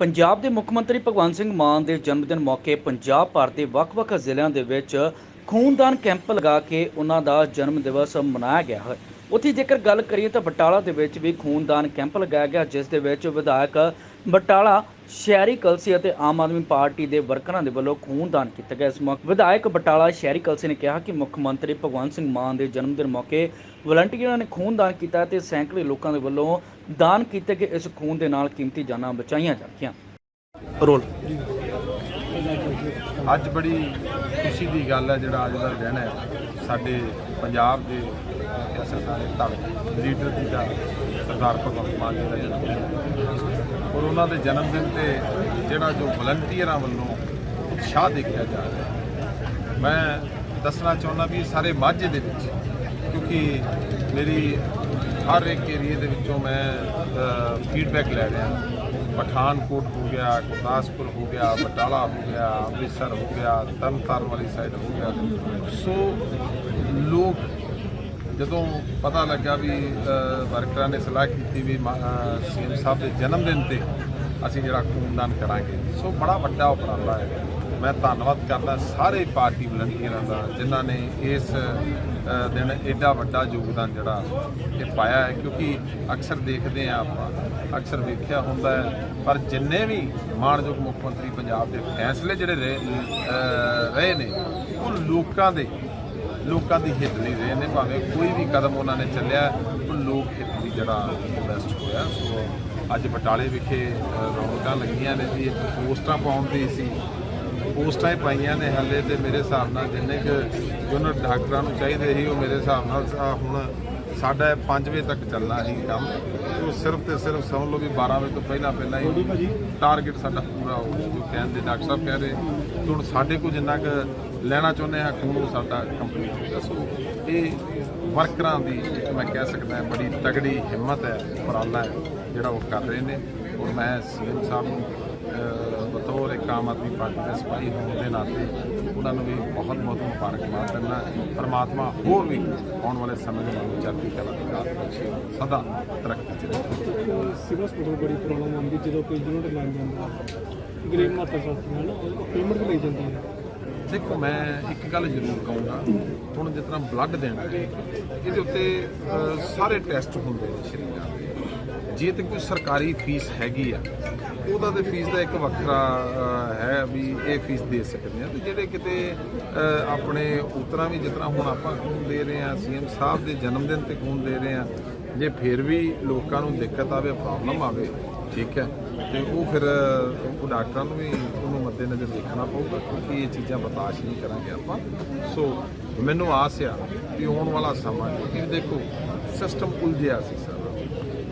ਪੰਜਾਬ ਦੇ ਮੁੱਖ ਮੰਤਰੀ ਭਗਵੰਤ ਸਿੰਘ ਮਾਨ ਦੇ ਜਨਮ ਦਿਨ ਮੌਕੇ ਪੰਜਾਬ ਭਰ ਦੇ ਵੱਖ-ਵੱਖ ਜ਼ਿਲ੍ਹਿਆਂ ਦੇ ਵਿੱਚ ਖੂਨਦਾਨ ਕੈਂਪ ਲਗਾ ਕੇ ਉਹਨਾਂ ਦਾ ਜਨਮ ਦਿਵਸ ਮਨਾਇਆ ਗਿਆ ਹੈ। ਉੱਥੇ ਜੇਕਰ ਗੱਲ ਕਰੀਏ ਤਾਂ ਬਟਾਲਾ ਦੇ ਵਿੱਚ ਵੀ ਖੂਨਦਾਨ ਕੈਂਪ ਲਗਾਇਆ ਗਿਆ, ਜਿਸ ਦੇ ਵਿੱਚ ਵਿਧਾਇਕ ਬਟਾਲਾ ਸ਼ਹਿਰੀ ਕਲਸੀ ਅਤੇ ਆਮ ਆਦਮੀ ਪਾਰਟੀ ਦੇ ਵਰਕਰਾਂ ਦੇ ਵੱਲੋਂ ਖੂਨਦਾਨ ਕੀਤਾ ਗਿਆ। ਇਸ ਮੌਕੇ ਵਿਧਾਇਕ ਬਟਾਲਾ ਸ਼ਹਿਰੀ ਕਲਸੀ ਨੇ ਕਿਹਾ ਕਿ ਮੁੱਖ ਮੰਤਰੀ ਭਗਵੰਤ ਸਿੰਘ ਮਾਨ ਦੇ ਜਨਮ ਦਿਨ ਮੌਕੇ ਵਲੰਟੀਅਰਾਂ ਨੇ ਖੂਨਦਾਨ ਕੀਤਾ ਤੇ ਸੈਂਕੜੇ ਲੋਕਾਂ ਦੇ ਵੱਲੋਂ ਦਾਨ ਕੀਤੇ ਗਏ ਇਸ ਖੂਨ ਦੇ ਨਾਲ ਕੀਮਤੀ ਜਾਨਾਂ ਬਚਾਈਆਂ ਜਾਣਗੀਆਂ। ਰੋਲ। ਅੱਜ ਬੜੀ ਖੁਸ਼ੀ ਦੀ ਗੱਲ ਹੈ ਜਿਹੜਾ ਅੱਜ ਦਾ ਦਿਨ ਹੈ ਸਾਡੇ ਪੰਜਾਬ ਦੇ ਦੇ ਧੜ ਲੀਡਰ ਜੀ ਦਾ ਸਰਦਾਰ ਭਗਵੰਤ ਮਾਨ ਜੀ ਦਾ ਜਨਮ ਦਿਨ ਔਰ ਉਹਨਾਂ ਦੇ ਜਨਮ ਦਿਨ ਤੇ ਜਿਹੜਾ ਜੋ ਵਲੰਟੀਅਰਾਂ ਵੱਲੋਂ ਉਤਸ਼ਾਹ ਦੇਖਿਆ ਜਾ ਰਿਹਾ ਮੈਂ ਦੱਸਣਾ ਚਾਹੁੰਦਾ ਵੀ ਸਾਰੇ ਮਾਝੇ ਦੇ ਵਿੱਚ, ਕਿਉਂਕਿ ਮੇਰੀ ਹਰ ਇੱਕ ਏਰੀਏ ਦੇ ਵਿੱਚੋਂ ਮੈਂ ਫੀਡਬੈਕ ਲੈ ਰਿਹਾ ਪਠਾਨਕੋਟ ਹੋ ਗਿਆ, ਗੁਰਦਾਸਪੁਰ ਹੋ ਗਿਆ, ਬਟਾਲਾ ਹੋ ਗਿਆ, ਅੰਮ੍ਰਿਤਸਰ ਹੋ ਗਿਆ, ਤਰਨਤਾਰਨ ਵਾਲੀ ਸਾਈਡ ਹੋ ਗਿਆ। ਸੋ ਲੋਕ ਜਦੋਂ ਪਤਾ ਲੱਗਾ ਵੀ ਵਰਕਰਾਂ ਨੇ ਸਲਾਹ ਕੀਤੀ ਵੀ ਸੀਐਮ ਸਾਹਿਬ ਦੇ ਜਨਮ ਦਿਨ ਤੇ ਅਸੀਂ ਜਿਹੜਾ ਖੂਨਦਾਨ ਕਰਾਂਗੇ। ਸੋ ਬੜਾ ਵੱਡਾ ਉਪਰਾਲਾ ਹੈ। ਮੈਂ ਧੰਨਵਾਦ ਕਰਦਾ ਸਾਰੇ ਪਾਰਟੀ ਵਲੰਟੀਅਰਾਂ ਦਾ, ਜਿਨ੍ਹਾਂ ਨੇ ਇਸ ਦਿਨ ਐਡਾ ਵੱਡਾ ਯੋਗਦਾਨ ਜਿਹੜਾ ਇਹ ਪਾਇਆ ਹੈ। ਕਿਉਂਕਿ ਅਕਸਰ ਦੇਖਦੇ ਆ ਆਪਾਂ, ਅਕਸਰ ਵੇਖਿਆ ਹੁੰਦਾ ਹੈ, ਪਰ ਜਿੰਨੇ ਵੀ ਮਾਣਯੋਗ ਮੁੱਖ ਮੰਤਰੀ ਪੰਜਾਬ ਦੇ ਫੈਸਲੇ ਜਿਹੜੇ ਰਹੇ ਰਹੇ ਨੇ, ਉਹ ਲੋਕਾਂ ਦੇ ਲੋਕਾਂ ਦੀ ਹਿੱਤ ਲਈ ਰਹੇ ਨੇ ਭਾਵੇਂ ਕੋਈ ਵੀ ਕਦਮ ਉਹਨਾਂ ਨੇ ਚੱਲਿਆ ਉਹ ਲੋਕ ਹਿੱਤ ਲਈ ਜਿਹੜਾ ਬੈਸਟ ਹੋਇਆ। ਸੋ ਅੱਜ ਬਟਾਲੇ ਵਿਖੇ ਰੌਣਕਾਂ ਲੱਗੀਆਂ ਨੇ ਜੀ ਪੋਸਟਾਂ ਪਾਉਣ ਦੀ ਸੀ। ਪੋਸਟਾਂ ਹੀ ਪਾਈਆਂ ਨੇ ਹਾਲੇ ਤੇ ਮੇਰੇ ਹਿਸਾਬ ਨਾਲ ਜਿੰਨੇ ਕੁ ਯੂਨਿਟ ਡਾਕਟਰਾਂ ਨੂੰ ਚਾਹੀਦੇ ਸੀ ਉਹ ਮੇਰੇ ਹਿਸਾਬ ਨਾਲ ਹੁਣ ਸਾਡਾ 5 ਵਜੇ ਤੱਕ ਚੱਲਣਾ ਸੀ ਕੰਮ। ਉਹ ਸਿਰਫ ਤੇ ਸਿਰਫ ਸਮਝ ਲਓ ਵੀ 12 ਵਜੇ ਤੋਂ ਪਹਿਲਾਂ ਪਹਿਲਾਂ ਹੀ ਟਾਰਗੇਟ ਸਾਡਾ ਪੂਰਾ ਹੋ ਗਿਆ ਜੋ ਕਹਿੰਦੇ ਡਾਕਟਰ ਸਾਹਿਬ ਕਹਿ ਰਹੇ ਹੁਣ ਸਾਡੇ ਕੋਲ ਜਿੰਨਾ ਕੁ ਲੈਣਾ ਚਾਹੁੰਦੇ ਹਾਂ, ਖੂਨ ਉਹ ਸਾਡਾ ਕੰਪਲੀਟ ਦੱਸੋ। ਇਹ ਵਰਕਰਾਂ ਦੀ ਇੱਕ ਮੈਂ ਕਹਿ ਸਕਦਾ ਬੜੀ ਤਗੜੀ ਹਿੰਮਤ ਹੈ, ਉਪਰਾਲਾ ਹੈ, ਜਿਹੜਾ ਉਹ ਕਰ ਰਹੇ ਨੇ। ਔਰ ਮੈਂ ਸੀਐਮ ਸਾਹਿਬ ਨੂੰ ਬਤੌਰ ਇੱਕ ਆਮ ਆਦਮੀ ਪਾਰਟੀ ਦੇ ਸਿਪਾਹੀ ਹੋਣ ਦੇ ਨਾਤੇ ਉਹਨਾਂ ਨੂੰ ਵੀ ਬਹੁਤ ਬਹੁਤ ਮੁਬਾਰਕਬਾਦ ਦਿੰਦਾ ਪਰਮਾਤਮਾ ਹੋਰ ਵੀ ਆਉਣ ਵਾਲੇ ਸਮੇਂ ਦੇ ਵਿੱਚ ਚੜ੍ਹਦੀ ਕਲਾ ਦੀ ਦਾਤ ਬਖਸ਼ੇ ਸਦਾ ਤਰੱਕੀ ਚ ਰਹੇ। ਸਿਵਲ ਹਸਪਤਾਲ ਬੜੀ ਪ੍ਰੋਬਲਮ ਆਉਂਦੀ ਜਦੋਂ ਕੋਈ ਯੂਨਿਟ ਲੱਗ ਜਾਂਦਾ। ਗਰੀਬ ਮਾਤਾ ਸਾਥੀਆਂ ਨਾ, ਉਹ ਪੇਮੈਂਟ ਲਈ ਜਾਂਦੀ ਹੈ। ਦੇਖੋ, ਮੈਂ ਇੱਕ ਗੱਲ ਜ਼ਰੂਰ ਕਹੂੰਗਾ, ਹੁਣ ਜਿਸ ਤਰ੍ਹਾਂ ਬਲੱਡ ਦੇਣਾ ਹੈ ਇਹਦੇ ਉੱਤੇ ਸਾਰੇ ਟੈਸਟ ਹੁੰਦੇ ਨੇ ਸਰੀਰਾਂ ਦੇ। ਜੇ ਤੇ ਕੋਈ ਸਰਕਾਰੀ ਫੀਸ ਹੈਗੀ ਆ, ਉਹਦਾ ਤੇ ਫੀਸ ਦਾ ਇੱਕ ਵੱਖਰਾ ਹੈ ਵੀ ਇਹ ਫੀਸ ਦੇ ਸਕਦੇ ਆ। ਤੇ ਜਿਹੜੇ ਕਿਤੇ ਆਪਣੇ ਉਤਰਾ ਵੀ ਜਿਸ ਤਰ੍ਹਾਂ ਹੁਣ ਆਪਾਂ ਖੂਨ ਦੇ ਰਹੇ ਆ, ਸੀਐਮ ਸਾਹਿਬ ਦੇ ਜਨਮ ਦਿਨ ਤੇ ਖੂਨ ਦੇ ਰਹੇ ਆ, ਜੇ ਫਿਰ ਵੀ ਲੋਕਾਂ ਨੂੰ ਦਿੱਕਤ ਆਵੇ ਪ੍ਰੋਬਲਮ ਆਵੇ, ਠੀਕ ਹੈ, ਤੇ ਉਹ ਫਿਰ ਉਹ ਡਾਕਟਰਾਂ ਨੂੰ ਵੀ ਮੱਦੇਨਜ਼ਰ ਦੇਖਣਾ ਪਊਗਾ ਕਿਉਂਕਿ ਇਹ ਚੀਜ਼ਾਂ ਬਰਦਾਸ਼ਤ ਨਹੀਂ ਕਰਾਂਗੇ ਆਪਾਂ। ਸੋ ਮੈਨੂੰ ਆਸ ਆ ਕਿ ਆਉਣ ਵਾਲਾ ਸਮਾਂ ਕਿਉਂਕਿ ਦੇਖੋ ਸਿਸਟਮ ਉਲਝਿਆ ਸੀ ਸਾਰਾ।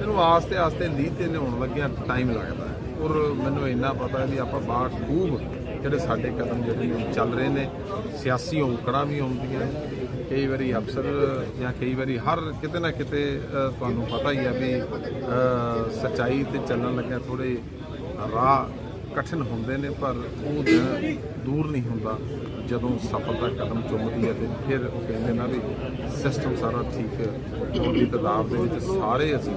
ਇਹਨੂੰ ਆਸਤੇ ਆਸਤੇ ਲੀਹ ਤੇ ਲਿਆਉਣ ਲੱਗਿਆ ਟਾਈਮ ਲੱਗਦਾ ਹੈ। ਔਰ ਮੈਨੂੰ ਇੰਨਾ ਪਤਾ ਹੈ ਵੀ ਆਪਾਂ ਬਾਹਰ ਖੂਬ ਜਿਹੜੇ ਸਾਡੇ ਕਦਮ ਜਿਹੜੇ ਨੇ ਚੱਲ ਰਹੇ ਨੇ। ਸਿਆਸੀ ਔਕੜਾਂ ਵੀ ਆਉਂਦੀਆਂ ਕਈ ਵਾਰੀ ਅਫਸਰ ਜਾਂ ਕਈ ਵਾਰੀ ਹਰ ਕਿਤੇ ਨਾ ਕਿਤੇ ਤੁਹਾਨੂੰ ਪਤਾ ਹੀ ਆ ਵੀ ਅ, ਸੱਚਾਈ ਤੇ ਚੱਲਣ ਲੱਗਿਆ ਥੋੜੇ ਰਾਹ ਕਠਿਨ ਹੁੰਦੇ ਨੇ ਪਰ ਉਹ ਦਿਨ ਦੂਰ ਨਹੀਂ ਹੁੰਦਾ ਜਦੋਂ ਸਫਲਤਾ ਕਦਮ ਚੁੰਮਦੀ ਹੈ ਤੇ ਫਿਰ ਉਹ ਕਹਿੰਦੇ ਨਾ ਵੀ ਸਿਸਟਮ ਸਾਰਾ ਠੀਕ ਹੋਣ ਦੀ ਤਦਾਦ ਦੇ ਵਿੱਚ ਸਾਰੇ ਅਸੀਂ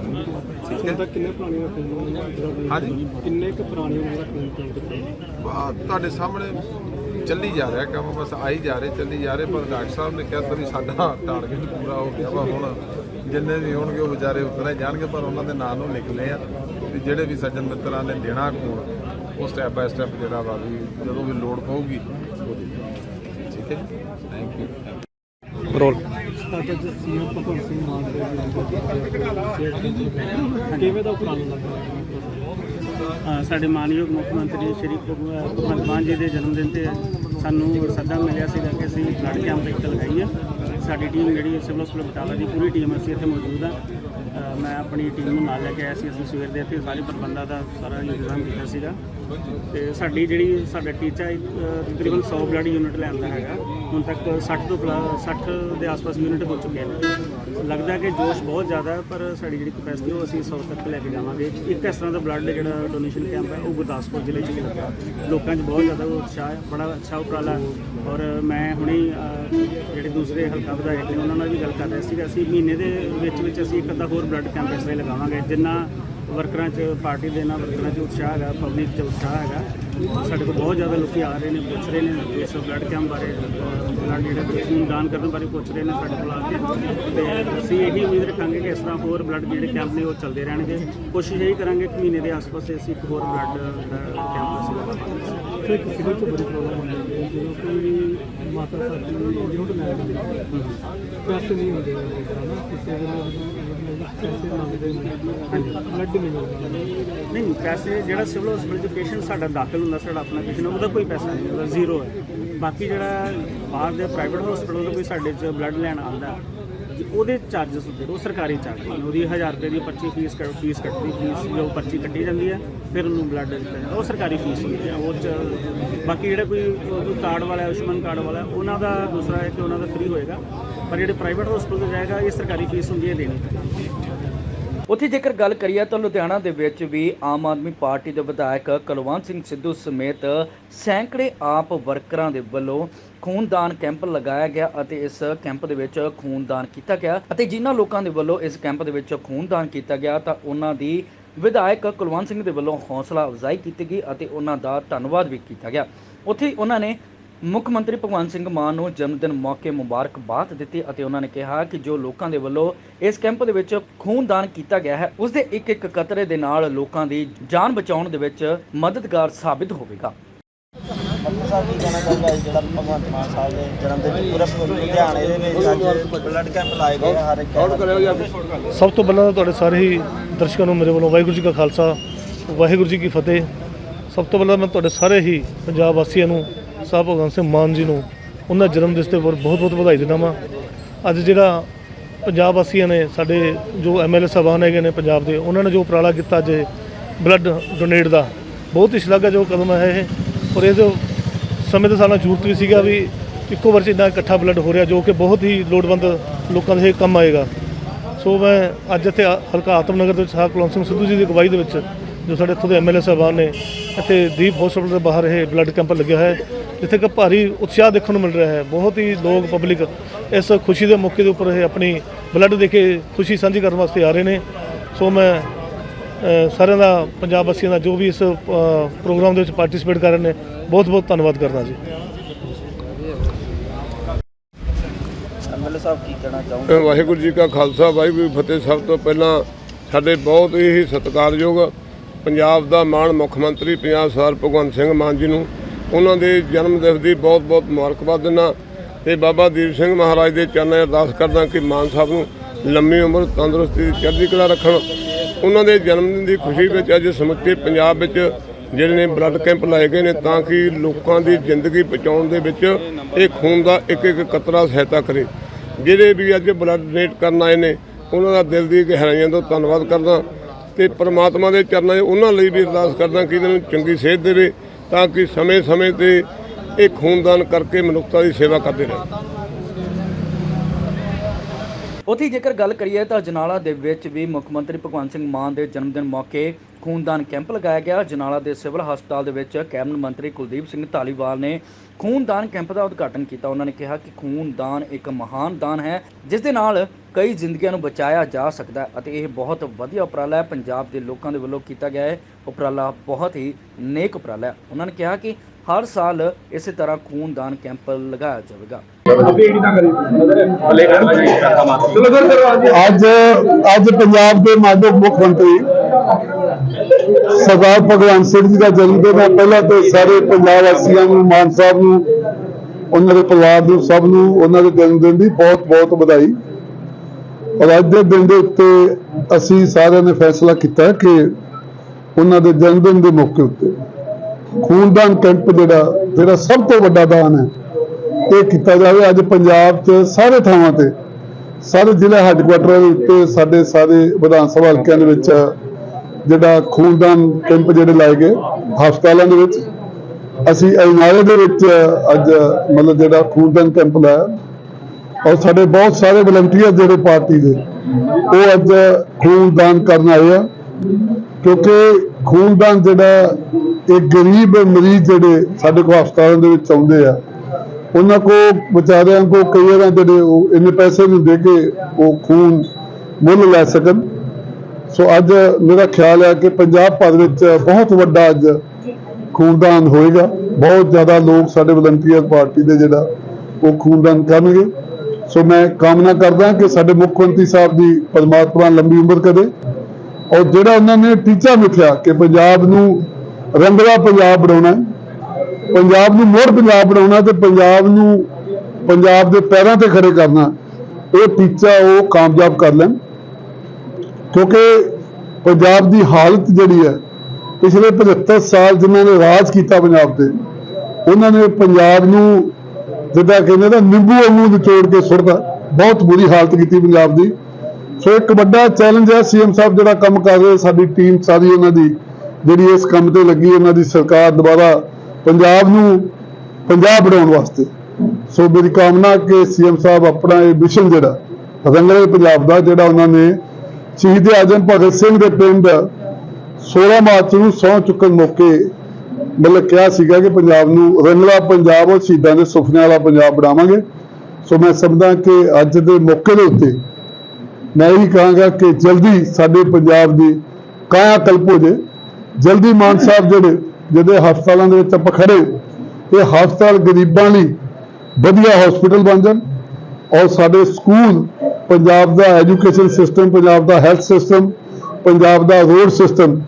ਠੀਕ ਹੈ। ਕਿੰਨੇ ਪੁਰਾਣੀਆਂ ਫਿਲਮਾਂ ਨੇ ਹਾਂਜੀ। ਕਿੰਨੇ ਕੁ ਪੁਰਾਣੀਆਂ ਉਹਨਾਂ ਦਾ ਤੁਹਾਡੇ ਸਾਹਮਣੇ ਚੱਲੀ ਜਾ ਰਿਹਾ ਕੰਮ ਬਸ ਆਈ ਜਾ ਰਹੇ ਚੱਲੀ ਜਾ ਰਹੇ ਪਰ ਡਾਕਟਰ ਸਾਹਿਬ ਨੇ ਕਿਹਾ ਵੀ ਸਾਡਾ ਟਾਰਗੇਟ ਪੂਰਾ ਹੋ ਗਿਆ ਵਾ ਹੁਣ। ਜਿੰਨੇ ਵੀ ਹੋਣਗੇ ਉਹ ਵਿਚਾਰੇ ਉਤਰੇ ਜਾਣਗੇ ਪਰ ਉਹਨਾਂ ਦੇ ਨਾਂ ਨੂੰ ਲਿਖ ਆ ਵੀ ਜਿਹੜੇ ਵੀ ਸੱਜਣ ਮਿੱਤਰਾਂ ਨੇ ਦੇਣਾ ਖੂਨ ਉਹ ਸਟੈਪ ਬਾਏ ਸਟੈਪ ਜਿਹੜਾ ਵਾ ਵੀ ਜਦੋਂ ਵੀ ਲੋੜ ਪਊਗੀ ਉਹ ਦੇ ਦਿਓ। ਠੀਕ ਹੈ ਥੈਂਕ ਯੂ ਰੋਲ ਸਾਡਾ ਜੀ ਸੀਐਮ ਭਗਵੰਤ ਸਿੰਘ ਮਾਨ ਦੇ ਜਨਮ ਕਿਵੇਂ ਦਾ ਉਪਰਾਲਾ ਲੱਗਾ? ਅ, ਸਾਡੇ ਮਾਨਯੋਗ ਮੁੱਖ ਮੰਤਰੀ ਸ਼੍ਰੀ ਭਗਵ- ਭਗਵੰਤ ਮਾਨ ਜੀ ਦੇ ਜਨਮ ਦਿਨ ਤੇ ਸਾਨੂੰ ਸੱਦਾ ਮਿਲਿਆ ਸੀਗਾ ਕਿ ਅਸੀਂ ਬਲੱਡ ਕੈਂਪ ਇੱਕ ਲਗਾਈਏ। ਸਾਡੀ ਟੀਮ ਜਿਹੜੀ ਸਿਵਲ ਹਸਪਤਾਲ ਬਟਾਲਾ ਦੀ ਪੂਰੀ ਟੀਮ ਅਸੀਂ ਇੱਥੇ ਮੌਜੂਦ ਆ ਮੈਂ ਆਪਣੀ ਟੀਮ ਨੂੰ ਨਾਲ ਲੈ ਕੇ ਆਇਆ ਸੀ। ਅਸੀਂ ਸਵੇਰ ਦੇ ਇੱਥੇ ਸਾਰੇ ਪ੍ਰਬੰਧਾਂ ਦਾ ਸਾਰਾ ਇੰਤਜ਼ਾਮ ਕੀਤਾ ਸੀਗਾ। ਤੇ ਸਾਡੀ ਜਿਹੜੀ ਸਾਡਾ ਟੀਚਾ ਹੈ, ਤਕਰੀਬਨ 100 ਬਲੱਡ ਯੂਨਿਟ ਲੈਣ ਦਾ ਹੈਗਾ। ਹੁਣ ਤੱਕ 60 ਤੋਂ ਪਲੱਸ 60 ਦੇ ਆਸ-ਪਾਸ ਯੂਨਿਟ ਹੋ ਚੁੱਕੇ ਨੇ। ਲੱਗਦਾ ਕਿ ਜੋਸ਼ ਬਹੁਤ ਜ਼ਿਆਦਾ ਹੈ, ਪਰ ਸਾਡੀ ਜਿਹੜੀ ਕਪੈਸਿਟੀ ਉਹ ਅਸੀਂ 100 ਤੱਕ ਲੈ ਕੇ ਜਾਵਾਂਗੇ। ਇੱਕ ਇਸ ਤਰ੍ਹਾਂ ਦਾ ਬਲੱਡ ਜਿਹੜਾ ਡੋਨੇਸ਼ਨ ਕੈਂਪ ਹੈ, ਉਹ ਗੁਰਦਾਸਪੁਰ ਜ਼ਿਲ੍ਹੇ 'ਚ ਵੀ ਲੱਗਾ ਲੋਕਾਂ 'ਚ ਬਹੁਤ ਜ਼ਿਆਦਾ ਉਤਸ਼ਾਹ ਹੈ, ਬੜਾ ਅੱਛਾ ਉਪਰਾਲਾ ਔਰ ਮੈਂ ਹੁਣੇ ਜਿਹੜੇ ਦੂਸਰੇ ਹਲਕਾ ਵਿਧਾਇਕ ਨੇ, ਉਹਨਾਂ ਨਾਲ ਵੀ ਗੱਲ ਕਰ ਰਿਹਾ ਸੀ ਅਸੀਂ ਮਹੀਨੇ ਦੇ ਵਿੱਚ ਵਿੱਚ ਅਸੀਂ ਇੱਕ ਅੱਧਾ ਹੋਰ ਬਲੱਡ ਕੈਂਪ ਇਸ ਲਈ ਲਗਾਵਾਂਗੇ, ਜਿੰਨਾ ਵਰਕਰਾਂ 'ਚ ਪਾਰਟੀ ਦੇ ਨਾਲ ਵਰਕਰਾਂ 'ਚ ਉਤਸ਼ਾਹ ਹੈਗਾ ਪਬਲਿਕ 'ਚ ਉਤਸ਼ਾਹ ਹੈਗਾ। ਸਾਡੇ ਕੋਲ ਬਹੁਤ ਜ਼ਿਆਦਾ ਲੋਕੀ ਆ ਰਹੇ ਨੇ ਪੁੱਛ ਰਹੇ ਨੇ ਇਸ ਬਲੱਡ ਕੈਂਪ ਬਾਰੇ ਬਲੱਡ ਜਿਹੜੇ ਖੂਨ ਦਾਨ ਕਰਨ ਬਾਰੇ ਪੁੱਛ ਰਹੇ ਨੇ ਸਾਡੇ ਕੋਲ ਆ ਕੇ। ਤੇ ਅਸੀਂ ਇਹੀ ਉਮੀਦ ਰੱਖਾਂਗੇ ਕਿ ਇਸ ਤਰ੍ਹਾਂ ਹੋਰ ਬਲੱਡ ਜਿਹੜੇ ਕੈਂਪ ਨੇ ਉਹ ਚੱਲਦੇ ਰਹਿਣਗੇ। ਕੋਸ਼ਿਸ਼ ਇਹੀ ਕਰਾਂਗੇ ਕਿ ਮਹੀਨੇ ਦੇ ਆਸ-ਪਾਸ ਅਸੀਂ ਇੱਕ ਹੋਰ ਬਲੱਡ ਕੈਂਪ ਅਸੀਂ ਲਗਾਵਾਂਗੇ ਤੇ ਕਿਸੇ ਵਿੱਚ ਬੜੀ ਪ੍ਰੋਬਲਮ ਹੁੰਦੀ ਹੈ ਜਦੋਂ ਕੋਈ ਮਾਤਾ ਲੈ ਜਾਂਦੀ ਹੈ। ਪੈਸੇ ਨਹੀਂ ਹੁੰਦੇ ਕਿਸੇ ਦੇ ਬਲੱਡ ਨਹੀਂ ਨਹੀਂ ਪੈਸੇ ਜਿਹੜਾ ਸਿਵਲ ਹਸਪੀਟਲ 'ਚ ਪੇਸ਼ੈਂਟ ਸਾਡਾ ਦਾਖਲ ਹੁੰਦਾ, ਸਾਡਾ ਆਪਣਾ ਪੇਸ਼ੈਂਟ ਉਹਦਾ ਕੋਈ ਪੈਸਾ ਨਹੀਂ, ਉਹਦਾ ਜ਼ੀਰੋ ਹੈ। ਬਾਕੀ ਜਿਹੜਾ ਬਾਹਰ ਦੇ ਪ੍ਰਾਈਵੇਟ ਹਸਪੀਟਲ ਦਾ ਕੋਈ ਸਾਡੇ 'ਚ ਬਲੱਡ ਲੈਣ ਆਉਂਦਾ ਜੀ ਉਹਦੇ ਚਾਰजेस ਹੁੰਦੇ ਉਹ ਸਰਕਾਰੀ ਚਾਰਜ ਉਹਦੀ 1000 ਰੁਪਏ ਦੀ ਪਰਚੀ ਫੀਸ ਕੱਟ ਫੀਸ ਕੱਟਦੀ ਫੀਸ ਜੋ ਪਰਚੀ ਕੱਟੀ ਜਾਂਦੀ ਹੈ, ਫਿਰ ਉਹਨੂੰ ਬਲੱਡ ਦਿੱਤਾ ਜਾਂਦਾ। ਉਹ ਸਰਕਾਰੀ ਫੀਸ ਹੁੰਦੀ ਹੈ, ਉਹ 'ਚ ਬਾਕੀ ਜਿਹੜਾ ਕੋਈ ਕਾਰਡ ਵਾਲਾ ਆਯੁਸ਼ਮਾਨ ਕਾਰਡ ਵਾਲਾ, ਉਹਨਾਂ ਦਾ ਦੂਸਰਾ ਹੈ ਕਿ ਉਹਨਾਂ ਦਾ ਫ੍ਰੀ ਹੋਏਗਾ, ਪਰ ਜਿਹੜੇ ਪ੍ਰਾਈਵੇਟ ਹਸਪੀਟਲ 'ਚ ਜਾਏਗਾ, ਇਹ ਸਰਕਾਰੀ ਫੀਸ ਹੁੰਦੀ ਹੈ ਦੇਣੀ ਪੈਂਦੀ ਉੱਥੇ ਜੇਕਰ ਗੱਲ ਕਰੀਏ ਤਾਂ ਲੁਧਿਆਣਾ ਦੇ ਵਿੱਚ ਵੀ ਆਮ ਆਦਮੀ ਪਾਰਟੀ ਦੇ ਵਿਧਾਇਕ ਕੁਲਵੰਤ ਸਿੰਘ ਸਿੱਧੂ ਸਮੇਤ ਸੈਂਕੜੇ ਆਪ ਵਰਕਰਾਂ ਦੇ ਵੱਲੋਂ ਖੂਨਦਾਨ ਕੈਂਪ ਲਗਾਇਆ ਗਿਆ ਅਤੇ ਇਸ ਕੈਂਪ ਦੇ ਵਿੱਚ ਖੂਨਦਾਨ ਕੀਤਾ ਗਿਆ ਅਤੇ ਜਿਨ੍ਹਾਂ ਲੋਕਾਂ ਦੇ ਵੱਲੋਂ ਇਸ ਕੈਂਪ ਦੇ ਵਿੱਚ ਖੂਨਦਾਨ ਕੀਤਾ ਗਿਆ ਤਾਂ ਉਹਨਾਂ ਦੀ ਵਿਧਾਇਕ ਕੁਲਵੰਤ ਸਿੰਘ ਦੇ ਵੱਲੋਂ ਹੌਸਲਾ ਅਫਜ਼ਾਈ ਕੀਤੀ ਗਈ ਅਤੇ ਉਹਨਾਂ ਦਾ ਧੰਨਵਾਦ ਵੀ ਕੀਤਾ ਗਿਆ। ਉੱਥੇ ਉਹਨਾਂ ਨੇ ਮੁੱਖ ਮੰਤਰੀ ਭਗਵੰਤ ਸਿੰਘ ਮਾਨ ਨੂੰ ਜਨਮ ਦਿਨ ਮੌਕੇ ਮੁਬਾਰਕਬਾਦ ਦਿੱਤੀ ਅਤੇ ਉਹਨਾਂ ਨੇ ਕਿਹਾ ਕਿ ਜੋ ਲੋਕਾਂ ਦੇ ਵੱਲੋਂ ਇਸ ਕੈਂਪ ਦੇ ਵਿੱਚ ਖੂਨਦਾਨ ਕੀਤਾ ਗਿਆ ਹੈ, ਉਸ ਦੇ ਇੱਕ ਇੱਕ ਕਤਰੇ ਦੇ ਨਾਲ ਲੋਕਾਂ ਦੀ ਜਾਨ ਬਚਾਉਣ ਦੇ ਵਿੱਚ ਮਦਦਗਾਰ ਸਾਬਿਤ ਹੋਵੇਗਾ। ਸਾਹਿਬ ਕੀ ਕਹਿਣਾ ਚਾਹੁੰਦਾ ਹੈ ਜਿਹੜਾ ਭਗਵੰਤ ਮਾਨ ਸਾਹਿਬ ਦੇ ਜਨਮ ਦਿਨ ਪੂਰੇ ਲੁਧਿਆਣੇ ਦੇ ਵਿੱਚ ਅੱਜ ਬਲੱਡ ਕੈਂਪ ਲਾਏ ਗਏ ਹਰ ਇੱਕ ਸਭ ਤੋਂ ਪਹਿਲਾਂ ਤੁਹਾਡੇ ਸਾਰੇ ਹੀ ਦਰਸ਼ਕਾਂ ਨੂੰ ਮੇਰੇ ਵੱਲੋਂ ਵਾਹਿਗੁਰੂ ਜੀ ਕਾ ਖਾਲਸਾ, ਵਾਹਿਗੁਰੂ ਜੀ ਕੀ ਫਤਿਹ। ਸਭ ਤੋਂ ਪਹਿਲਾਂ ਮੈਂ ਤੁਹਾਡੇ ਸਾਰੇ ਹੀ ਪੰਜਾਬ ਵਾਸੀਆਂ ਨੂੰ ਸਾਹਿਬ ਭਗਵੰਤ ਸਿੰਘ ਮਾਨ ਜੀ ਨੂੰ ਉਹਨਾਂ ਦੇ ਜਨਮ ਦਿਵਸ ਤੇ ਬਹੁਤ ਬਹੁਤ ਵਧਾਈ ਦਿੰਦਾ ਵਾਂ। ਅੱਜ ਜਿਹੜਾ ਪੰਜਾਬ ਵਾਸੀਆਂ ਨੇ ਸਾਡੇ ਜੋ ਐਮਐਲਏ ਸਾਹਿਬਾਨ ਹੈਗੇ ਨੇ ਪੰਜਾਬ ਦੇ, ਉਹਨਾਂ ਨੇ ਜੋ ਉਪਰਾਲਾ ਕੀਤਾ ਅੱਜ ਬਲੱਡ ਡੋਨੇਟ ਦਾ, ਬਹੁਤ ਹੀ ਸ਼ਲਾਘਾਯੋਗ ਕਦਮ ਹੈ ਇਹ। ਔਰ ਇਹ ਜੋ ਸਮੇਂ ਦੇ ਸਾਨੂੰ ਜ਼ਰੂਰਤ ਵੀ ਸੀਗਾ ਵੀ ਇੱਕੋ ਵਾਰ 'ਚ ਇੰਨਾ ਇਕੱਠਾ ਬਲੱਡ ਹੋ ਰਿਹਾ, ਜੋ ਕਿ ਬਹੁਤ ਹੀ ਲੋੜਵੰਦ ਲੋਕਾਂ ਦੇ ਇਹ ਕੰਮ ਆਏਗਾ। ਸੋ ਮੈਂ ਅੱਜ ਇੱਥੇ ਹਲਕਾ ਆਤਮ ਨਗਰ ਦੇ ਵਿੱਚ ਸਾਹਿਬ ਕੁਲਵੰਤ ਸਿੰਘ ਸਿੱਧੂ ਜੀ ਦੀ ਅਗਵਾਈ ਦੇ ਵਿੱਚ ਜੋ ਸਾਡੇ ਇੱਥੋਂ ਦੇ ਐਮਐਲਏ ਸਾਹਿਬਾਨ ਨੇ, ਇੱਥੇ ਦੀਪ ਹਸਪੀਟਲ ਦੇ ਬਾਹਰ ਇਹ ਬਲੱਡ ਕੈਂਪ ਲੱਗਿਆ ਹੋਇਆ ਹੈ। ਜਿੱਥੇ ਕਿ ਭਾਰੀ ਉਤਸ਼ਾਹ ਦੇਖਣ ਨੂੰ ਮਿਲ ਰਿਹਾ ਹੈ। ਬਹੁਤ ਹੀ ਲੋਕ ਪਬਲਿਕ ਇਸ ਖੁਸ਼ੀ ਦੇ ਮੌਕੇ ਦੇ ਉੱਪਰ ਇਹ ਆਪਣੀ ਬਲੱਡ ਦੇ ਕੇ ਖੁਸ਼ੀ ਸਾਂਝੀ ਕਰਨ ਵਾਸਤੇ ਆ ਰਹੇ ਨੇ। ਸੋ ਮੈਂ ਸਾਰਿਆਂ ਦਾ ਪੰਜਾਬ ਵਾਸੀਆਂ ਦਾ ਜੋ ਵੀ ਇਸ ਪ੍ਰੋਗਰਾਮ ਦੇ ਵਿੱਚ ਪਾਰਟਿਸਿਪੇਟ ਕਰ ਰਹੇ ਨੇ ਬਹੁਤ ਬਹੁਤ ਧੰਨਵਾਦ ਕਰਦਾ ਜੀ। ਐਮਐਲਏ ਸਾਹਿਬ ਕੀ ਕਹਿਣਾ ਚਾਹੁੰਦੇ ਵਾਹਿਗੁਰੂ ਜੀ ਕਾ ਖਾਲਸਾ ਵਾਹਿਗੁਰੂ ਜੀ ਕੀ ਫਤਿਹ। ਸਭ ਤੋਂ ਪਹਿਲਾਂ ਸਾਡੇ ਬਹੁਤ ਹੀ ਸਤਿਕਾਰਯੋਗ ਪੰਜਾਬ ਦਾ ਮਾਣ ਮੁੱਖ ਮੰਤਰੀ ਪੰਜਾਬ ਸਰਦਾਰ ਭਗਵੰਤ ਸਿੰਘ ਮਾਨ ਜੀ ਨੂੰ ਉਹਨਾਂ ਦੇ ਜਨਮ ਦਿਵਸ ਦੀ ਬਹੁਤ ਬਹੁਤ ਮੁਬਾਰਕਬਾਦ ਦਿੰਦਾ ਤੇ ਬਾਬਾ ਦੀਪ ਸਿੰਘ ਮਹਾਰਾਜ ਦੇ ਚਰਨਾਂ 'ਚ ਅਰਦਾਸ ਕਰਦਾ ਕਿ ਮਾਨ ਸਾਹਿਬ ਨੂੰ ਲੰਮੀ ਉਮਰ, ਤੰਦਰੁਸਤੀ ਦੀ ਚੜ੍ਹਦੀ ਕਲਾ ਰੱਖਣ। ਉਹਨਾਂ ਦੇ ਜਨਮ ਦਿਨ ਦੀ ਖੁਸ਼ੀ ਵਿੱਚ ਅੱਜ ਸਮੁੱਚੇ ਪੰਜਾਬ ਵਿੱਚ ਜਿਹੜੇ ਨੇ ਬਲੱਡ ਕੈਂਪ ਲਾਏ ਗਏ ਨੇ ਤਾਂ ਕਿ ਲੋਕਾਂ ਦੀ ਜ਼ਿੰਦਗੀ ਬਚਾਉਣ ਦੇ ਵਿੱਚ ਇਹ ਖੂਨ ਦਾ ਇੱਕ ਇੱਕ ਕਤਰਾ ਸਹਾਇਤਾ ਕਰੇ। ਜਿਹੜੇ ਵੀ ਅੱਜ ਬਲੱਡ ਡੋਨੇਟ ਕਰਨ ਆਏ ਨੇ, ਉਹਨਾਂ ਦਾ ਦਿਲ ਦੀ ਗਹਿਰਾਈਆਂ ਤੋਂ ਧੰਨਵਾਦ ਕਰਦਾ ਤੇ ਪ੍ਰਮਾਤਮਾ ਦੇ ਚਰਨਾਂ 'ਚ ਉਹਨਾਂ ਲਈ ਵੀ ਅਰਦਾਸ ਕਰਦਾ ਕਿ ਇਹਨਾਂ ਨੂੰ ਚੰਗੀ ਸਿਹਤ ਦੇਵੇ। ਤਾਂ ਕਿ ਸਮੇਂ-ਸਮੇਂ ਤੇ ਇਹ ਖੂਨਦਾਨ ਕਰਕੇ ਮਨੁੱਖਤਾ ਦੀ ਸੇਵਾ ਕਰਦੇ ਰਹੇ। ਉੱਥੇ ਜੇਕਰ ਗੱਲ ਕਰੀਏ ਤਾਂ ਜਨਾਲਾ ਦੇ ਵਿੱਚ ਵੀ ਮੁੱਖ ਮੰਤਰੀ ਭਗਵੰਤ ਸਿੰਘ ਮਾਨ ਦੇ ਜਨਮ ਦਿਨ ਮੌਕੇ ਖੂਨਦਾਨ ਕੈਂਪ ਲਗਾਇਆ ਗਿਆ। ਜਨਾਲਾ ਦੇ ਸਿਵਲ ਹਸਪਤਾਲ ਦੇ ਵਿੱਚ ਕੈਬਨਿਟ ਮੰਤਰੀ ਕੁਲਦੀਪ ਸਿੰਘ ਧਾਲੀਵਾਲ ਨੇ ਖੂਨਦਾਨ ਕੈਂਪ ਦਾ ਉਦਘਾਟਨ ਕੀਤਾ। ਉਹਨਾਂ ਨੇ ਕਿਹਾ ਕਿ ਖੂਨਦਾਨ ਇੱਕ ਮਹਾਨ ਦਾਨ ਹੈ, ਜਿਸ ਦੇ ਨਾਲ ਕਈ ਜ਼ਿੰਦਗੀਆਂ ਨੂੰ ਬਚਾਇਆ ਜਾ ਸਕਦਾ ਹੈ ਅਤੇ ਇਹ ਬਹੁਤ ਵਧੀਆ ਉਪਰਾਲਾ ਹੈ। ਪੰਜਾਬ ਦੇ ਲੋਕਾਂ ਦੇ ਵੱਲੋਂ ਕੀਤਾ ਗਿਆ ਹੈ ਉਪਰਾਲਾ ਬਹੁਤ ਹੀ ਨੇਕ ਉਪਰਾਲਾ ਹੈ। ਉਹਨਾਂ ਨੇ ਕਿਹਾ ਕਿ ਹਰ ਸਾਲ ਇਸੇ ਤਰ੍ਹਾਂ ਖੂਨਦਾਨ ਕੈਂਪ ਲਗਾਇਆ ਜਾਵੇਗਾ। ਅੱਜ ਅੱਜ ਪੰਜਾਬ ਦੇ ਮਾਨਯੋਗ ਮੁੱਖ ਮੰਤਰੀ ਸਰਦਾਰ ਭਗਵੰਤ ਸਿੰਘ ਜੀ ਦਾ ਜਨਮ ਦਿਨ ਹੈ। ਪਹਿਲਾਂ ਤੇ ਸਾਰੇ ਪੰਜਾਬ ਵਾਸੀਆਂ ਨੂੰ ਮਾਨ ਸਾਹਿਬ ਨੂੰ ਉਹਨਾਂ ਦੇ ਪਰਿਵਾਰ ਨੂੰ ਸਭ ਨੂੰ ਉਹਨਾਂ ਦੇ ਜਨਮ ਦਿਨ ਦੀ ਬਹੁਤ ਬਹੁਤ ਵਧਾਈ। ਔਰ ਅੱਜ ਦੇ ਦਿਨ ਦੇ ਉੱਤੇ ਅਸੀਂ ਸਾਰਿਆਂ ਨੇ ਫੈਸਲਾ ਕੀਤਾ ਹੈ ਕਿ ਉਹਨਾਂ ਦੇ ਜਨਮ ਦਿਨ ਦੇ ਮੌਕੇ ਉੱਤੇ ਖੂਨਦਾਨ ਕੈਂਪ ਜਿਹੜਾ ਜਿਹੜਾ ਸਭ ਤੋਂ ਵੱਡਾ ਦਾਨ ਹੈ। ਇਹ ਕੀਤਾ ਜਾਵੇ ਅੱਜ ਪੰਜਾਬ 'ਚ ਸਾਰੇ ਥਾਵਾਂ ਤੇ, ਸਾਰੇ ਜ਼ਿਲ੍ਹਾ ਹੈੱਡਕੁਆਟਰਾਂ ਦੇ ਉੱਤੇ ਸਾਡੇ ਸਾਰੇ ਵਿਧਾਨ ਸਭਾ ਹਲਕਿਆਂ ਦੇ ਵਿੱਚ ਜਿਹੜਾ ਖੂਨਦਾਨ ਕੈਂਪ ਜਿਹੜੇ ਲਾਏ ਗਏ ਹਸਪਤਾਲਾਂ ਦੇ ਵਿੱਚ, ਅਸੀਂ ਅਜਨਾਲੇ ਦੇ ਵਿੱਚ ਅੱਜ ਮਤਲਬ ਜਿਹੜਾ ਖੂਨਦਾਨ ਕੈਂਪ ਲਾਇਆ। ਔਰ ਸਾਡੇ ਬਹੁਤ ਸਾਰੇ ਵਲੰਟੀਅਰ ਜਿਹੜੇ ਪਾਰਟੀ ਦੇ, ਉਹ ਅੱਜ ਖੂਨਦਾਨ ਕਰਨ ਆਏ ਆ। ਕਿਉਂਕਿ ਖੂਨਦਾਨ ਜਿਹੜਾ ਇਹ ਗਰੀਬ ਮਰੀਜ਼ ਜਿਹੜੇ ਸਾਡੇ ਕੋਲ ਹਸਪਤਾਲਾਂ ਦੇ ਵਿੱਚ ਆਉਂਦੇ ਆ ਉਹਨਾਂ ਕੋ ਵਿਚਾਰਿਆਂ ਕੋ ਕਈ ਵਾਰ ਜਿਹੜੇ ਉਹ ਇੰਨੇ ਪੈਸੇ ਨਹੀਂ ਦੇ ਕੇ ਉਹ ਖੂਨ ਮੁੱਲ ਲੈ ਸਕਣ। ਸੋ ਅੱਜ ਮੇਰਾ ਖਿਆਲ ਹੈ ਕਿ ਪੰਜਾਬ ਭਰ ਵਿੱਚ ਬਹੁਤ ਵੱਡਾ ਅੱਜ ਖੂਨਦਾਨ ਹੋਏਗਾ। ਬਹੁਤ ਜ਼ਿਆਦਾ ਲੋਕ ਸਾਡੇ ਵਲੰਟੀਅਰ ਪਾਰਟੀ ਦੇ ਜਿਹੜਾ ਉਹ ਖੂਨਦਾਨ ਕਰਨਗੇ। ਸੋ ਮੈਂ ਕਾਮਨਾ ਕਰਦਾ ਕਿ ਸਾਡੇ ਮੁੱਖ ਮੰਤਰੀ ਸਾਹਿਬ ਦੀ ਪਰਮਾਤਮਾ ਲੰਬੀ ਉਮਰ ਕਰੇ। ਔਰ ਜਿਹੜਾ ਉਹਨਾਂ ਨੇ ਟੀਚਾ ਮਿਥਿਆ ਕਿ ਪੰਜਾਬ ਨੂੰ ਰੰਗਲਾ ਪੰਜਾਬ ਬਣਾਉਣਾ ਹੈ ਪੰਜਾਬ ਨੂੰ ਮੋੜ ਪੰਜਾਬ ਬਣਾਉਣਾ ਤੇ ਪੰਜਾਬ ਨੂੰ ਪੰਜਾਬ ਦੇ ਪੈਰਾਂ ਤੇ ਖੜੇ ਕਰਨਾ, ਇਹ ਟੀਚਾ ਉਹ ਕਾਮਯਾਬ ਕਰ ਲੈਣ। ਕਿਉਂਕਿ ਪੰਜਾਬ ਦੀ ਹਾਲਤ ਜਿਹੜੀ ਹੈ, ਪਿਛਲੇ 75 ਸਾਲ ਜਿਨ੍ਹਾਂ ਨੇ ਰਾਜ ਕੀਤਾ ਪੰਜਾਬ ਤੇ, ਉਹਨਾਂ ਨੇ ਪੰਜਾਬ ਨੂੰ ਜਿੱਦਾਂ ਕਹਿੰਦੇ ਨਾ, ਨਿੰਬੂ ਵਾਂਗੂ ਨਿਚੋੜ ਕੇ ਸੁੱਟਦਾ ਬਹੁਤ ਬੁਰੀ ਹਾਲਤ ਕੀਤੀ ਪੰਜਾਬ ਦੀ। ਸੋ ਇੱਕ ਵੱਡਾ ਚੈਲੰਜ ਹੈ, ਸੀਐਮ ਸਾਹਿਬ ਜਿਹੜਾ ਕੰਮ ਕਰ ਰਹੇ, ਸਾਡੀ ਟੀਮ ਸਾਰੀ ਉਹਨਾਂ ਦੀ ਜਿਹੜੀ ਇਸ ਕੰਮ ਤੇ ਲੱਗੀ, ਉਹਨਾਂ ਦੀ ਸਰਕਾਰ ਦੁਬਾਰਾ ਪੰਜਾਬ ਨੂੰ, ਪੰਜਾਬ ਬਣਾਉਣ ਵਾਸਤੇ। ਸੋ ਮੇਰੀ ਕਾਮਨਾ ਕਿ ਸੀਐਮ ਸਾਹਿਬ ਆਪਣਾ ਇਹ ਮਿਸ਼ਨ ਜਿਹੜਾ, ਰੰਗਲੇ ਪੰਜਾਬ ਦਾ, ਜਿਹੜਾ ਉਹਨਾਂ ਨੇ ਸ਼ਹੀਦ ਆਜਮ ਭਗਤ ਸਿੰਘ ਦੇ ਪਿੰਡ 16 ਮਾਰਚ ਨੂੰ ਸਹੁੰ ਚੁੱਕਣ ਮੌਕੇ ਮਤਲਬ ਕਿਹਾ ਸੀਗਾ ਕਿ ਪੰਜਾਬ ਨੂੰ ਰੰਗਲਾ ਪੰਜਾਬ ਔਰ ਸ਼ਹੀਦਾਂ ਦੇ ਸੁਪਨਿਆਂ ਵਾਲਾ ਪੰਜਾਬ ਬਣਾਵਾਂਗੇ। ਸੋ ਮੈਂ ਸਮਝਦਾ ਕਿ ਅੱਜ ਦੇ ਮੌਕੇ ਦੇ ਉੱਤੇ ਮੈਂ ਇਹੀ ਕਹਾਂਗਾ ਕਿ ਜਲਦੀ ਸਾਡੇ ਪੰਜਾਬ ਦੀ ਕਾਇਆ ਕਲਪ ਹੋ ਜੇ ਜਲਦੀ ਮਾਨ ਸਾਹਿਬ ਜਿਹੜੇ ਜਿਹਦੇ ਹਸਪਤਾਲਾਂ ਦੇ ਵਿੱਚ ਆਪਾਂ ਖੜੇ, ਇਹ ਹਸਪਤਾਲ ਗਰੀਬਾਂ ਲਈ ਵਧੀਆ ਹਸਪੀਟਲ ਬਣ ਜਾਣ ਔਰ ਸਾਡੇ ਸਕੂਲ ਪੰਜਾਬ ਦਾ ਐਜੂਕੇਸ਼ਨ ਸਿਸਟਮ ਪੰਜਾਬ ਦਾ ਹੈਲਥ ਸਿਸਟਮ ਪੰਜਾਬ ਦਾ ਰੋਡ ਸਿਸਟਮ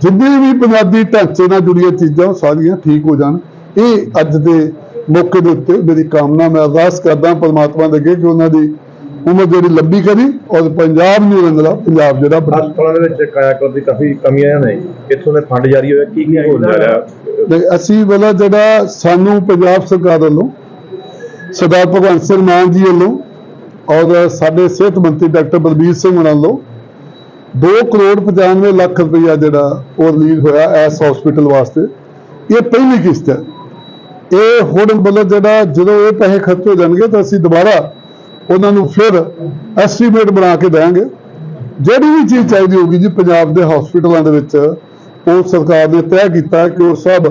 ਜਿੰਨੇ ਵੀ ਬੁਨਿਆਦੀ ਢਾਂਚੇ ਨਾਲ ਜੁੜੀਆਂ ਚੀਜ਼ਾਂ, ਉਹ ਸਾਰੀਆਂ ਠੀਕ ਹੋ ਜਾਣ। ਇਹ ਅੱਜ ਦੇ ਮੌਕੇ ਦੇ ਉੱਤੇ ਮੇਰੀ ਕਾਮਨਾ, ਮੈਂ ਅਰਦਾਸ ਕਰਦਾ ਪਰਮਾਤਮਾ ਦੇ ਅੱਗੇ ਕਿ ਉਹਨਾਂ ਦੀ ਉਮਰ ਜਿਹੜੀ ਲੰਬੀ ਕਰੀ ਔਰ ਪੰਜਾਬ ਨੂੰ ਰੰਗਲਾ ਪੰਜਾਬ ਜਿਹੜਾ ਬਣਾ। ਹਸਪਤਾਲਾਂ ਦੇ ਵਿੱਚ ਕਾਇਆਕਲਪ ਦੀ ਕਾਫੀ ਕਮੀਆਂ ਨੇ। ਇੱਥੋਂ ਦੇ ਫੰਡ ਜਾਰੀ ਹੋਇਆ ਕੀ ਕੀ ਹੋ ਰਿਹਾ ਤੇ ਅਸੀਂ ਵਾਲਾ ਜਿਹੜਾ ਸਾਨੂੰ ਪੰਜਾਬ ਸਰਕਾਰ ਵੱਲੋਂ ਸਰਦਾਰ ਭਗਵੰਤ ਸਿੰਘ ਮਾਨ ਜੀ ਵੱਲੋਂ ਔਰ ਸਾਡੇ ਸਿਹਤ ਮੰਤਰੀ ਡਾਕਟਰ ਬਲਬੀਰ ਸਿੰਘ ਵੱਲੋਂ 2 ਕਰੋੜ 95 ਲੱਖ ਰੁਪਈਆ ਜਿਹੜਾ ਉਹ ਰਿਲੀਜ਼ ਹੋਇਆ ਇਸ ਹਸਪੀਟਲ ਵਾਸਤੇ। ਇਹ ਪਹਿਲੀ ਕਿਸ਼ਤ ਹੈ। ਇਹ ਹੁਣ ਮਤਲਬ ਜਿਹੜਾ ਜਦੋਂ ਇਹ ਪੈਸੇ ਖਰਚ ਹੋ ਜਾਣਗੇ ਤਾਂ ਅਸੀਂ ਦੁਬਾਰਾ ਉਹਨਾਂ ਨੂੰ ਫਿਰ ਐਸਟੀਮੇਟ ਬਣਾ ਕੇ ਦੇਵਾਂਗੇ। ਜਿਹੜੀ ਵੀ ਚੀਜ਼ ਚਾਹੀਦੀ ਹੋਗੀ ਜੀ ਪੰਜਾਬ ਦੇ ਹਸਪੀਟਲਾਂ ਦੇ ਵਿੱਚ, ਉਹ ਸਰਕਾਰ ਨੇ ਤੈਅ ਕੀਤਾ ਕਿ ਉਹ ਸਭ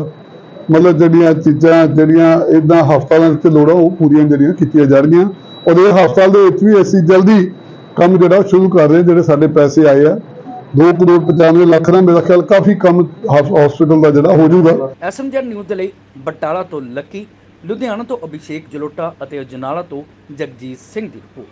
ਮਤਲਬ ਜਿਹੜੀਆਂ ਚੀਜ਼ਾਂ, ਜਿਹੜੀਆਂ ਇਦਾਂ ਹਸਪਤਾਲਾਂ ਵਿੱਚ ਲੋੜਾਂ ਉਹ ਪੂਰੀਆਂ ਜਿਹੜੀਆਂ ਕੀਤੀਆਂ ਜਾਣਗੀਆਂ। ਔਰ ਇਹ ਹਸਪਤਾਲ ਦੇ ਵਿੱਚ ਵੀ ਅਸੀਂ ਜਲਦੀ ਕੰਮ ਜਿਹੜਾ ਸ਼ੁਰੂ ਕਰ ਰਹੇ ਜਿਹੜੇ ਸਾਡੇ ਪੈਸੇ ਆਏ ਆ। 2 ਕਰੋੜ 95 ਲੱਖ ਦਾ ਮੇਰਾ ਖਿਆਲ ਕਾਫੀ ਕੰਮ ਹਸਪੀਟਲ ਦਾ ਜਿਹੜਾ ਹੋ ਜਾਊਗਾ। ਐਸਐਮਜੈਡ ਨਿਊਜ਼ ਦੇ ਲਈ ਬਟਾਲਾ ਤੋਂ ਲੱਕੀ। ਲੁਧਿਆਣਾ ਤੋਂ ਅਭਿਸ਼ੇਕ ਜਲੋਟਾ ਅਤੇ ਅਜਨਾਲਾ ਤੋਂ ਜਗਜੀਤ ਸਿੰਘ ਦੀ ਰਿਪੋਰਟ।